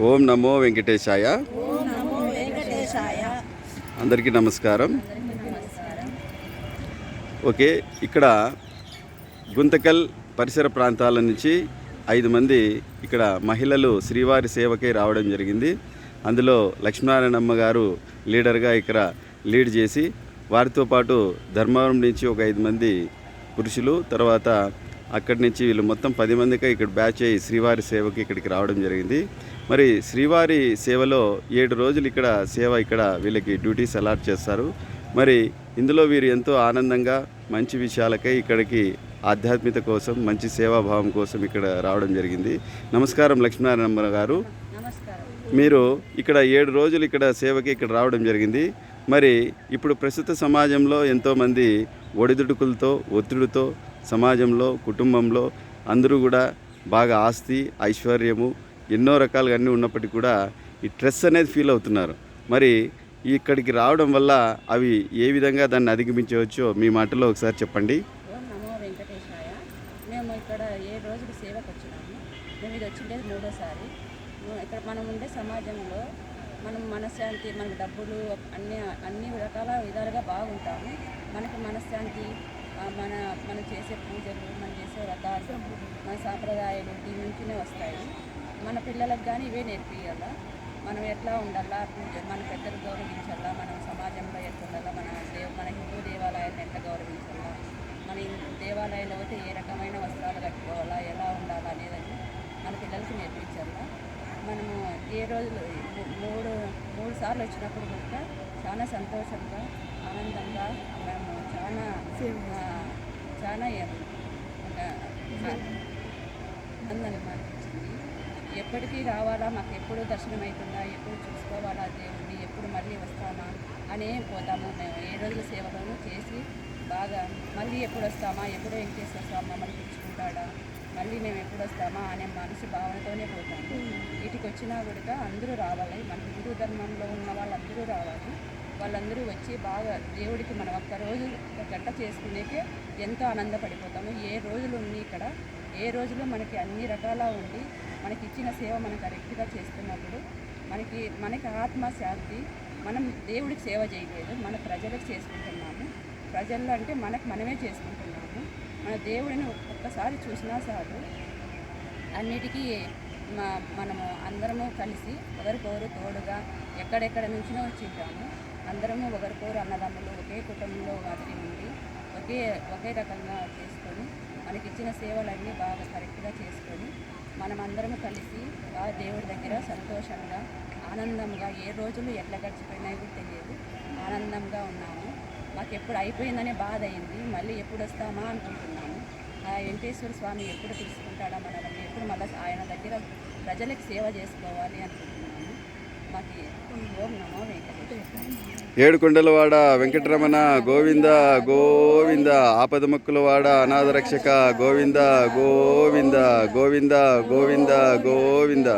ఓం నమో వెంకటేశాయ. అందరికీ నమస్కారం. ఓకే ఇక్కడ గుంతకల్ పరిసర ప్రాంతాల నుంచి ఐదు మంది ఇక్కడ మహిళలు శ్రీవారి సేవకే రావడం జరిగింది. అందులో లక్ష్మీనారాయణమ్మ గారు లీడర్గా ఇక్కడ లీడ్ చేసి వారితో పాటు ధర్మవరం నుంచి ఒక ఐదు మంది పురుషులు తర్వాత అక్కడి నుంచి వీళ్ళు మొత్తం పది మందికి ఇక్కడ బ్యాచ్ అయ్యి శ్రీవారి సేవకి ఇక్కడికి రావడం జరిగింది. మరి శ్రీవారి సేవలో ఏడు రోజులు ఇక్కడ సేవ ఇక్కడ వీళ్ళకి డ్యూటీస్ అలాట్ చేస్తారు. మరి ఇందులో వీరు ఎంతో ఆనందంగా మంచి విషయాలకై ఇక్కడికి ఆధ్యాత్మికత కోసం మంచి సేవాభావం కోసం ఇక్కడ రావడం జరిగింది. నమస్కారం లక్ష్మీనారాయణ గారు. మీరు ఇక్కడ ఏడు రోజులు ఇక్కడ సేవకి ఇక్కడ రావడం జరిగింది. మరి ఇప్పుడు ప్రస్తుత సమాజంలో ఎంతోమంది ఒడిదుడుకులతో ఒత్తిడితో సమాజంలో కుటుంబంలో అందరూ కూడా బాగా ఆస్తి ఐశ్వర్యము ఎన్నో రకాలుగా అన్నీ ఉన్నప్పటికీ కూడా ఈ స్ట్రెస్ అనేది ఫీల్ అవుతున్నారు. మరి ఇక్కడికి రావడం వల్ల అవి ఏ విధంగా దాన్ని అధిగమించవచ్చో మీ మాటలో ఒకసారి చెప్పండి. మేము ఇక్కడ ఏ రోజుకి సేవకు వచ్చినాము? మేము ఇది వచ్చిండేది మూడోసారి. ఇక్కడ మనం ఉండే సమాజంలో మనం మనశ్శాంతి మనకు డబ్బులు అన్ని అన్ని రకాల విధాలుగా బాగుంటాము. మనకి మనశ్శాంతి మన మనం చేసే పూజలు మనం చేసే వ్రతాలు మన సాంప్రదాయాలు దీని నుంచినే వస్తాయి. మన పిల్లలకు కానీ ఇవే నేర్పియాలా మనం ఎట్లా ఉండాలా? పూజ మన పెద్దలు గౌరవించాలా? మనం సమాజంలో ఎట్లా ఉండాలా? మన దేవ మన హిందూ దేవాలయాన్ని ఎట్లా గౌరవించాలా? మన దేవాలయంలో అయితే ఏ రకమైన వస్త్రాలు కట్టుకోవాలా? ఎలా ఉండాలా? అనేదని మన పిల్లలకి నేర్పించాలా? మనము ఏ రోజు మూడు మూడు సార్లు వచ్చినప్పుడు కూడా చాలా సంతోషంగా ఆనందంగా మేము చాలా చాలా ఏ- ఆ, ఎప్పటికీ రావాలా మాకు ఎప్పుడు దర్శనం అవుతుందా ఎప్పుడు చూసుకోవాలా దేవుణ్ణి ఎప్పుడు మళ్ళీ వస్తామా అనే పోతాము మేము. ఏ రోజుల సేవలను చేసి బాగా మళ్ళీ ఎప్పుడు వస్తామా ఎప్పుడు వెంకటేశ్వర స్వామి మమ్మల్ని పిలుచుకుంటాడా మళ్ళీ మేము ఎప్పుడు వస్తామా అనే మనసు భావనతోనే పోతాము వీటికి వచ్చినా కూడా అందరూ రావాలి. మన హిందూ ధర్మంలో ఉన్న వాళ్ళందరూ రావాలి. వాళ్ళందరూ వచ్చి బాగా దేవుడికి మనం ఒక్క రోజు ఒక గంట చేసుకునేకే ఎంతో ఆనందపడిపోతాము. ఏ రోజులు ఉంది ఇక్కడ ఏ రోజులో మనకి అన్ని రకాల ఉండి మనకి ఇచ్చిన సేవ మనం కరెక్ట్గా చేస్తున్నప్పుడు మనకి మనకి ఆత్మ శాంతి మనం దేవుడికి సేవ చేయలేదు మన ప్రజలకు చేసుకుంటున్నాము. ప్రజల్లో అంటే మనకు మనమే చేసుకుంటున్నాము. మన దేవుడిని ఒక్కసారి చూసినా చాలు. అన్నిటికీ మా మనము అందరము కలిసి ఒకరికొకరు తోడుగా ఎక్కడెక్కడ నుంచినో వచ్చింటాము. అందరము ఒకరికొకరు అన్నదమ్ములు ఒకే కుటుంబంలో మాదిరి ఉండి ఒకే ఒకే రకంగా చేసుకొని మనకి ఇచ్చిన సేవలన్నీ బాగా కరెక్ట్గా చేసుకొని మనం అందరము కలిసి ఆ దేవుడి దగ్గర సంతోషంగా ఆనందంగా ఏ రోజులు ఎట్లా గడిచిపోయినాయో కూడా తెలియదు. ఆనందంగా ఉన్నాము. మాకు ఎప్పుడు అయిపోయిందనే బాధ అయింది. మళ్ళీ ఎప్పుడు వస్తామా అనుకుంటున్నాము. ఆ వెంకటేశ్వర స్వామి ఎప్పుడు తీసుకుంటాడా మనల్ని? ఎప్పుడు మళ్ళీ ఆయన దగ్గర ప్రజలకు సేవ చేసుకోవాలి అనుకుంటున్నాము. మాకు ఓం నమో వెంకటేశ్వర ఏడుకొండలవాడ వెంకటరమణ గోవింద గోవింద ఆపదముక్కులవాడ అనాథ రక్షక గోవింద గోవింద గోవింద గోవింద గోవింద